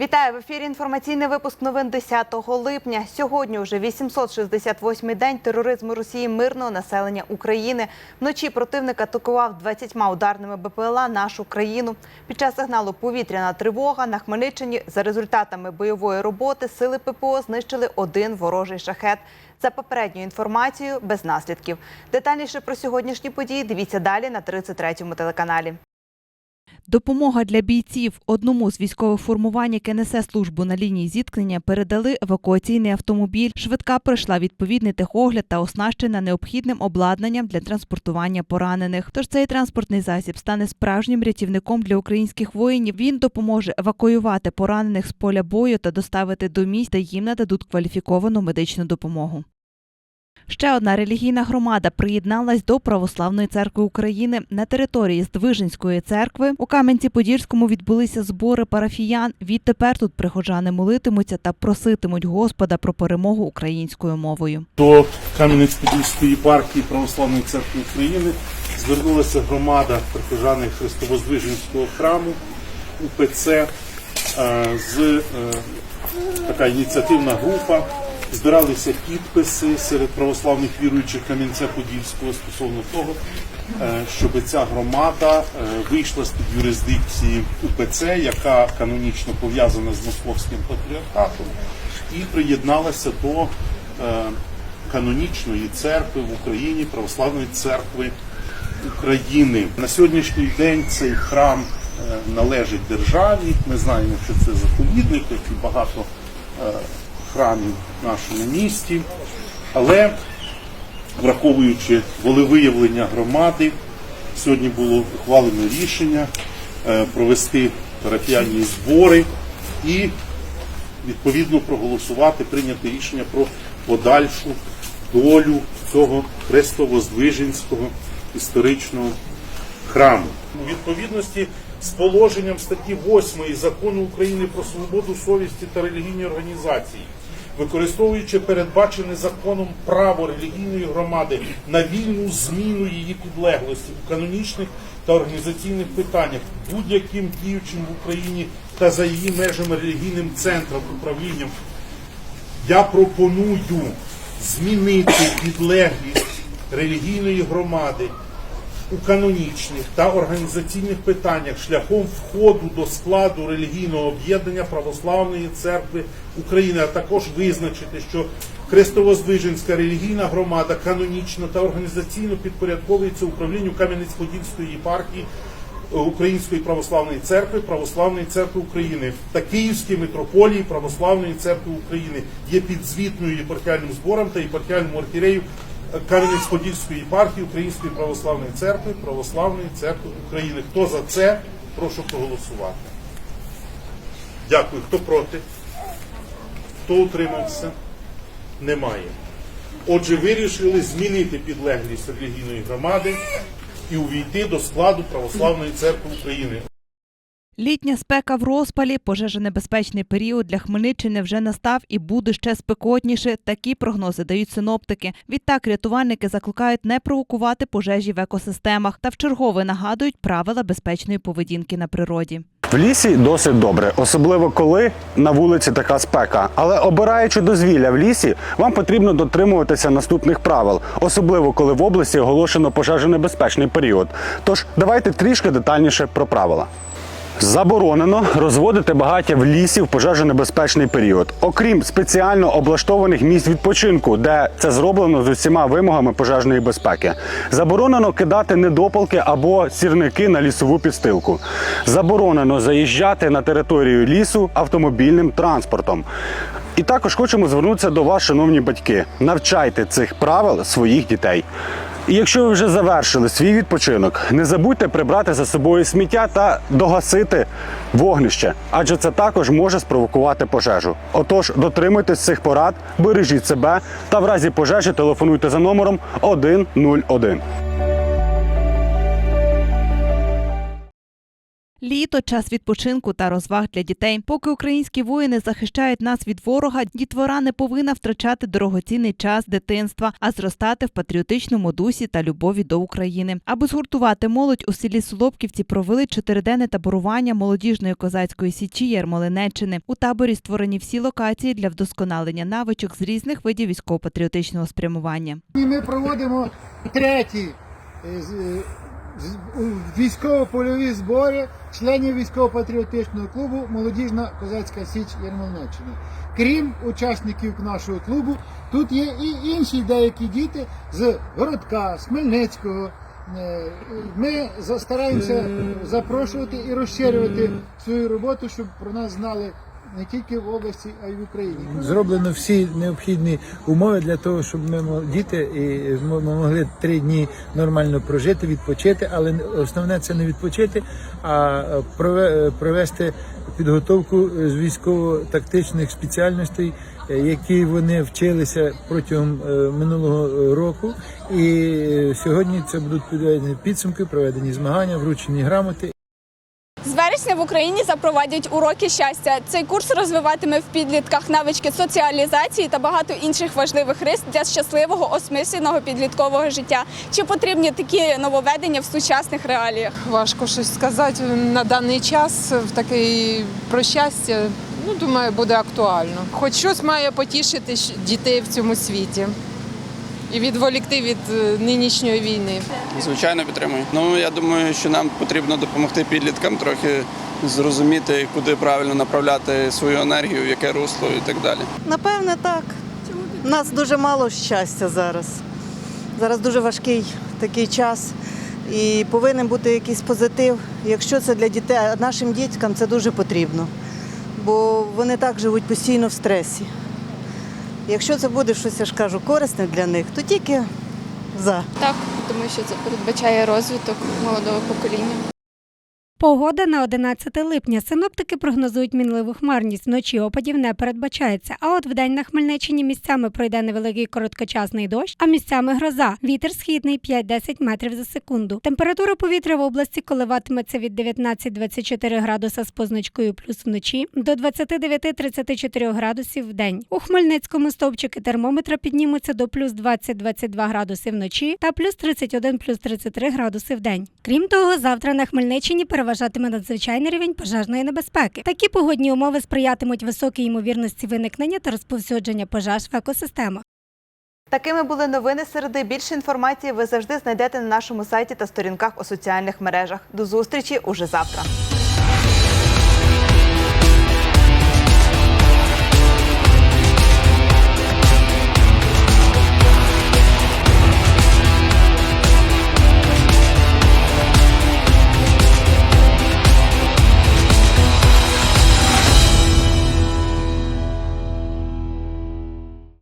Вітаю в ефірі. Інформаційний випуск новин 10 липня. Сьогодні вже 868-й день тероризму Росії мирного населення України. Вночі противник атакував 20 ударними БПЛА нашу країну. Під час сигналу повітряна тривога на Хмельниччині за результатами бойової роботи сили ППО знищили один ворожий шахет. За попередньою інформацією, без наслідків. Детальніше про сьогоднішні події дивіться далі на 33-му телеканалі. Допомога для бійців одному з військових формувань, яке несе службу на лінії зіткнення, передали евакуаційний автомобіль. Швидка пройшла відповідний техогляд та оснащена необхідним обладнанням для транспортування поранених. Тож цей транспортний засіб стане справжнім рятівником для українських воїнів. Він допоможе евакуювати поранених з поля бою та доставити до місць, де їм нададуть кваліфіковану медичну допомогу. Ще одна релігійна громада приєдналась до Православної церкви України на території Здвиженської церкви. У Кам'янці-Подільському відбулися збори парафіян. Відтепер тут прихожани молитимуться та проситимуть Господа про перемогу українською мовою. До Кам'янець-Подільської єпархії Православної церкви України звернулася громада прихожани Христовоздвиженського храму УПЦ е, з е, така ініціативна група. Збиралися підписи серед православних віруючих Кам'янця-Подільського стосовно того, е, щоб ця громада е, вийшла з під юрисдикції УПЦ, яка канонічно пов'язана з московським патріархатом, і приєдналася до е, канонічної церкви в Україні, Православної церкви України. На сьогоднішній день цей храм належить державі. Ми знаємо, що це заповідник, як і багато храмів нашому місті. Але враховуючи волевиявлення громади, сьогодні було ухвалено рішення е, провести парафіальні збори і відповідно проголосувати, прийняти рішення про подальшу долю цього Хрестово-Здвиженського історичного храму. У відповідності з положенням статті 8 закону України про свободу совісті та релігійні організації, використовуючи передбачене законом право релігійної громади на вільну зміну її підлеглості у канонічних та організаційних питаннях будь-яким діючим в Україні та за її межами релігійним центром управлінням. Я пропоную змінити підлеглість релігійної громади у канонічних та організаційних питаннях шляхом входу до складу релігійного об'єднання Православної церкви України, а також визначити, що Христово-Здвиженська релігійна громада канонічно та організаційно підпорядковується управлінню Кам'янець-Подільської єпархії Української православної церкви, Православної церкви України. Та Київської митрополії Православної церкви України є підзвітною єпархіальним збором та єпархіальному архірею Кам'янець-Подільської єпархії Української православної церкви, Православної церкви України. Хто за це? Прошу проголосувати. Дякую. Хто проти? Хто утримався? Немає. Отже, вирішили змінити підлеглість релігійної громади і увійти до складу Православної церкви України. Літня спека в розпалі, пожежонебезпечний період для Хмельниччини вже настав і буде ще спекотніше. Такі прогнози дають синоптики. Відтак рятувальники закликають не провокувати пожежі в екосистемах та вчергове нагадують правила безпечної поведінки на природі. В лісі досить добре, особливо коли на вулиці така спека. Але обираючи дозвілля в лісі, вам потрібно дотримуватися наступних правил, особливо коли в області оголошено пожежонебезпечний період. Тож давайте трішки детальніше про правила. Заборонено розводити багаття в лісі в пожежонебезпечний період, окрім спеціально облаштованих місць відпочинку, де це зроблено з усіма вимогами пожежної безпеки. Заборонено кидати недопалки або сірники на лісову підстилку. Заборонено заїжджати на територію лісу автомобільним транспортом. І також хочемо звернутися до вас, шановні батьки. Навчайте цих правил своїх дітей. І якщо ви вже завершили свій відпочинок, не забудьте прибрати за собою сміття та догасити вогнище, адже це також може спровокувати пожежу. Отож, дотримуйтесь цих порад, бережіть себе та в разі пожежі телефонуйте за номером 101. Літо час відпочинку та розваг для дітей. Поки українські воїни захищають нас від ворога, дітвора не повинна втрачати дорогоцінний час дитинства, а зростати в патріотичному дусі та любові до України. Аби згуртувати молодь у селі Солопківці провели чотириденне таборування молодіжної козацької січі Ярмолинеччини. У таборі створені всі локації для вдосконалення навичок з різних видів військово-патріотичного спрямування. І ми проводимо треті е, е, військово-польові збори членів військово-патріотичного клубу Молодіжна козацька січ Ярмолнеччини. Крім учасників нашого клубу, тут є і інші деякі діти з Городка, з Хмельницького. Е, Ми стараємося запрошувати і розширювати свою роботу, щоб про нас знали не тільки в області, а й в Україні. Зроблено всі необхідні умови для того, щоб ми діти і ми могли три дні нормально прожити, відпочити. Але основне це не відпочити, а прове- провести підготовку з військово-тактичних спеціальностей, е, які вони вчилися протягом е, минулого року. І е, сьогодні це будуть підведені підсумки, проведені змагання, вручені грамоти. Вересня в Україні запровадять уроки щастя. Цей курс розвиватиме в підлітках навички соціалізації та багато інших важливих рис для щасливого осмисленого підліткового життя. Чи потрібні такі нововведення в сучасних реаліях? Важко щось сказати на даний час в такий про щастя. Ну, думаю, буде актуально. Хоч щось має потішити дітей в цьому світі і відволікти від е, нинішньої війни. Звичайно, підтримую. Ну я думаю, що нам потрібно допомогти підліткам трохи зрозуміти, куди правильно направляти свою енергію, в яке русло і так далі. Напевне, так. У нас дуже мало щастя зараз. Зараз дуже важкий такий час. І повинен бути якийсь позитив. Якщо це для дітей, а нашим діткам це дуже потрібно. Бо вони так живуть постійно в стресі. Якщо це буде щось, я ж кажу, корисне для них, то тільки за. Так, тому що це передбачає розвиток молодого покоління. Погода на 11 липня. Синоптики прогнозують мінливу хмарність. Вночі опадів не передбачається. А от вдень на Хмельниччині місцями пройде невеликий короткочасний дощ, а місцями гроза. Вітер східний 5-10 метрів за секунду. Температура повітря в області коливатиметься від 19-24 градуса з позначкою плюс вночі до 29-34 градусів в день. У Хмельницькому стовпчики термометра піднімуться до плюс 20-22 градуси вночі та плюс 31 плюс 33 градуси в день. Крім того, завтра на Хмельниччині переважатиме надзвичайний рівень пожежної небезпеки. Такі погодні умови сприятимуть високій ймовірності виникнення та розповсюдження пожеж в екосистемах. Такими були новини середи. Більше інформації ви завжди знайдете на нашому сайті та сторінках у соціальних мережах. До зустрічі уже завтра.